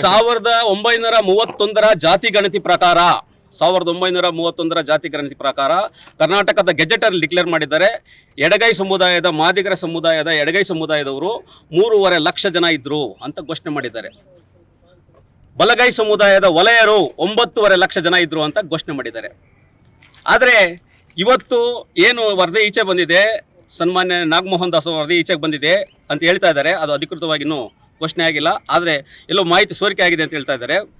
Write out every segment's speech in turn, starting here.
ಸಾವಿರದ ಒಂಬೈನೂರ ಮೂವತ್ತೊಂದರ ಜಾತಿ ಗಣತಿ ಪ್ರಕಾರ, ಸಾವಿರದ ಒಂಬೈನೂರ ಮೂವತ್ತೊಂದರ ಜಾತಿ ಗಣತಿ ಪ್ರಕಾರ ಕರ್ನಾಟಕದ ಗೆಜೆಟರ್ ಡಿಕ್ಲೇರ್ ಮಾಡಿದ್ದಾರೆ. ಎಡಗೈ ಸಮುದಾಯದ, ಮಾದಿಗರ ಸಮುದಾಯದ ಎಡಗೈ ಸಮುದಾಯದವರು ಮೂರುವರೆ ಲಕ್ಷ ಜನ ಇದ್ರು ಅಂತ ಘೋಷಣೆ ಮಾಡಿದ್ದಾರೆ. ಬಲಗೈ ಸಮುದಾಯದ ವಲಯರು ಒಂಬತ್ತುವರೆ ಲಕ್ಷ ಜನ ಇದ್ರು ಅಂತ ಘೋಷಣೆ ಮಾಡಿದ್ದಾರೆ. ಆದರೆ ಇವತ್ತು ಏನು ವರದಿ ಈಚೆ ಬಂದಿದೆ? ಸನ್ಮಾನ್ಯ ನಾಗಮೋಹನ್ ದಾಸ್ ವರದಿ ಈಚೆಗೆ ಬಂದಿದೆ ಅಂತ ಹೇಳ್ತಾ ಇದ್ದಾರೆ. ಅದು ಅಧಿಕೃತವಾಗಿ ಘೋಷಣೆ ಆಗಿಲ್ಲ. ಆದರೆ ಎಲ್ಲೋ ಮಾಹಿತಿ ಸೋರಿಕೆ ಆಗಿದೆ ಅಂತ ಹೇಳ್ತಾ ಇದ್ದಾರೆ.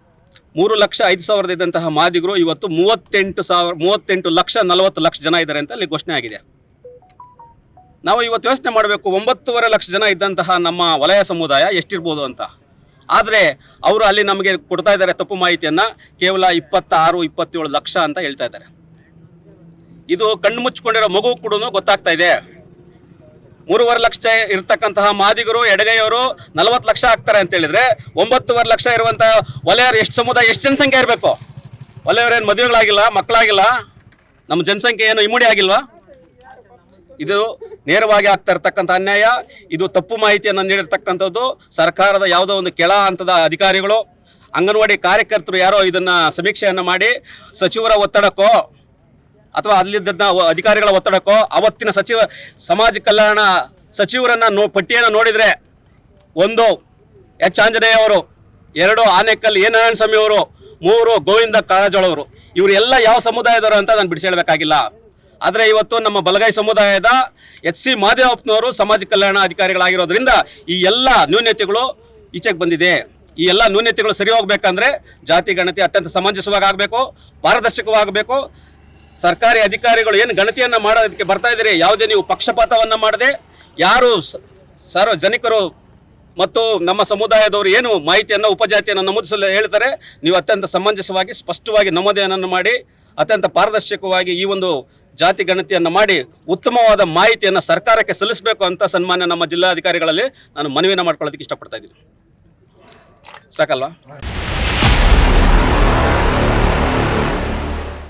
ಮೂರು ಲಕ್ಷ ಐದು ಸಾವಿರದ ಇದ್ದಂತಹ ಮಾದಿಗರು ಇವತ್ತು ಮೂವತ್ತೆಂಟು ಸಾವಿರ, ಮೂವತ್ತೆಂಟು ಲಕ್ಷ ನಲವತ್ತು ಲಕ್ಷ ಜನ ಇದ್ದಾರೆ ಅಂತ ಅಲ್ಲಿ ಘೋಷಣೆ ಆಗಿದೆ. ನಾವು ಇವತ್ತು ಯೋಚನೆ ಮಾಡಬೇಕು, ಒಂಬತ್ತುವರೆ ಲಕ್ಷ ಜನ ಇದ್ದಂತಹ ನಮ್ಮ ವಲಯ ಸಮುದಾಯ ಎಷ್ಟಿರ್ಬೋದು ಅಂತ. ಆದರೆ ಅವರು ಅಲ್ಲಿ ನಮಗೆ ಕೊಡ್ತಾ ಇದ್ದಾರೆ ತಪ್ಪು ಮಾಹಿತಿಯನ್ನು ಕೇವಲ ಇಪ್ಪತ್ತಾರು, ಇಪ್ಪತ್ತೇಳು ಲಕ್ಷ ಅಂತ ಹೇಳ್ತಾ ಇದ್ದಾರೆ. ಇದು ಕಣ್ಣು ಮುಚ್ಕೊಂಡಿರೋ ಮಗು ಕೂಡ ಗೊತ್ತಾಗ್ತಾ ಇದೆ. ಮೂರುವರೆ ಲಕ್ಷ ಇರ್ತಕ್ಕಂತಹ ಮಾದಿಗರು, ಎಡಗೈಯವರು ನಲವತ್ತು ಲಕ್ಷ ಆಗ್ತಾರೆ ಅಂತ ಹೇಳಿದ್ರೆ ಒಂಬತ್ತುವರೆ ಲಕ್ಷ ಇರುವಂತಹ ವಲಯರು ಎಷ್ಟು ಸಮುದಾಯ, ಎಷ್ಟು ಜನಸಂಖ್ಯೆ ಇರಬೇಕು? ವಲಯವರೇನು ಮದುವೆಗಳಾಗಿಲ್ಲ, ಮಕ್ಕಳಾಗಿಲ್ಲ? ನಮ್ಮ ಜನಸಂಖ್ಯೆ ಏನು ಇಮ್ಮಡಿ ಆಗಿಲ್ವಾ? ಇದು ನೇರವಾಗಿ ಆಗ್ತಾ ಇರ್ತಕ್ಕಂಥ ಅನ್ಯಾಯ. ಇದು ತಪ್ಪು ಮಾಹಿತಿಯನ್ನು ನೀಡಿರ್ತಕ್ಕಂಥದ್ದು. ಸರ್ಕಾರದ ಯಾವುದೋ ಒಂದು ಕೆಳ ಹಂತದ ಅಧಿಕಾರಿಗಳು, ಅಂಗನವಾಡಿ ಕಾರ್ಯಕರ್ತರು ಯಾರೋ ಇದನ್ನು ಸಮೀಕ್ಷೆಯನ್ನು ಮಾಡಿ ಸಚಿವರ ಒತ್ತಡಕ್ಕೋ ಅಥವಾ ಅಲ್ಲಿದ್ದ ಅಧಿಕಾರಿಗಳ ಒತ್ತಡಕ್ಕೋ, ಅವತ್ತಿನ ಸಚಿವ, ಸಮಾಜ ಕಲ್ಯಾಣ ಸಚಿವರನ್ನು ನೋ, ಪಟ್ಟಿಯನ್ನು ನೋಡಿದರೆ ಒಂದು ಎಚ್. ಆಂಜನೇಯ ಅವರು, ಎರಡು ಆನೇಕಲ್ ಎ ನಾರಾಯಣ ಸ್ವಾಮಿ ಅವರು, ಮೂರು ಗೋವಿಂದ ಕಾರಜೋಳ ಅವರು ಇವರೆಲ್ಲ ಯಾವ ಸಮುದಾಯದವರು ಅಂತ ನಾನು ಬಿಡಿಸಿ ಹೇಳಬೇಕಾಗಿಲ್ಲ. ಆದರೆ ಇವತ್ತು ನಮ್ಮ ಬಲಗೈ ಸಮುದಾಯದ ಎಚ್. ಸಿ. ಮಾದೇವಪ್ಪನವರು ಸಮಾಜ ಕಲ್ಯಾಣ ಅಧಿಕಾರಿಗಳಾಗಿರೋದ್ರಿಂದ ಈ ಎಲ್ಲ ನ್ಯೂನ್ಯತೆಗಳು ಈಚೆಗೆ ಬಂದಿದೆ. ಈ ಎಲ್ಲ ನ್ಯೂನ್ಯತೆಗಳು ಸರಿ ಹೋಗ್ಬೇಕಂದ್ರೆ ಜಾತಿ, ಗಣತಿ ಅತ್ಯಂತ ಸಮಂಜಸವಾಗಿ ಆಗಬೇಕು, ಪಾರದರ್ಶಕವಾಗಬೇಕು. ಸರ್ಕಾರಿ ಅಧಿಕಾರಿಗಳು ಏನು ಗಣತಿಯನ್ನು ಮಾಡೋದಕ್ಕೆ ಬರ್ತಾ ಇದ್ದೀರಿ? ಯಾವುದೇ ನೀವು ಪಕ್ಷಪಾತವನ್ನು ಮಾಡದೆ, ಯಾರು ಸಾರ್ವಜನಿಕರು ಮತ್ತು ನಮ್ಮ ಸಮುದಾಯದವರು ಏನು ಮಾಹಿತಿಯನ್ನು, ಉಪಜಾತಿಯನ್ನು ನಮೂದಿಸಲು ಹೇಳ್ತಾರೆ, ನೀವು ಅತ್ಯಂತ ಸಮಂಜಸವಾಗಿ, ಸ್ಪಷ್ಟವಾಗಿ ನಮೂದೆಯನ್ನು ಮಾಡಿ, ಅತ್ಯಂತ ಪಾರದರ್ಶಕವಾಗಿ ಈ ಒಂದು ಜಾತಿ ಗಣತಿಯನ್ನು ಮಾಡಿ, ಉತ್ತಮವಾದ ಮಾಹಿತಿಯನ್ನು ಸರ್ಕಾರಕ್ಕೆ ಸಲ್ಲಿಸಬೇಕು ಅಂತ ಸನ್ಮಾನ್ಯ ನಮ್ಮ ಜಿಲ್ಲಾಧಿಕಾರಿಗಳಲ್ಲಿ ನಾನು ಮನವಿಯನ್ನು ಮಾಡ್ಕೊಳ್ಳೋದಕ್ಕೆ ಇಷ್ಟಪಡ್ತಾ ಇದ್ದೀನಿ. ಸಾಕಲ್ವಾ?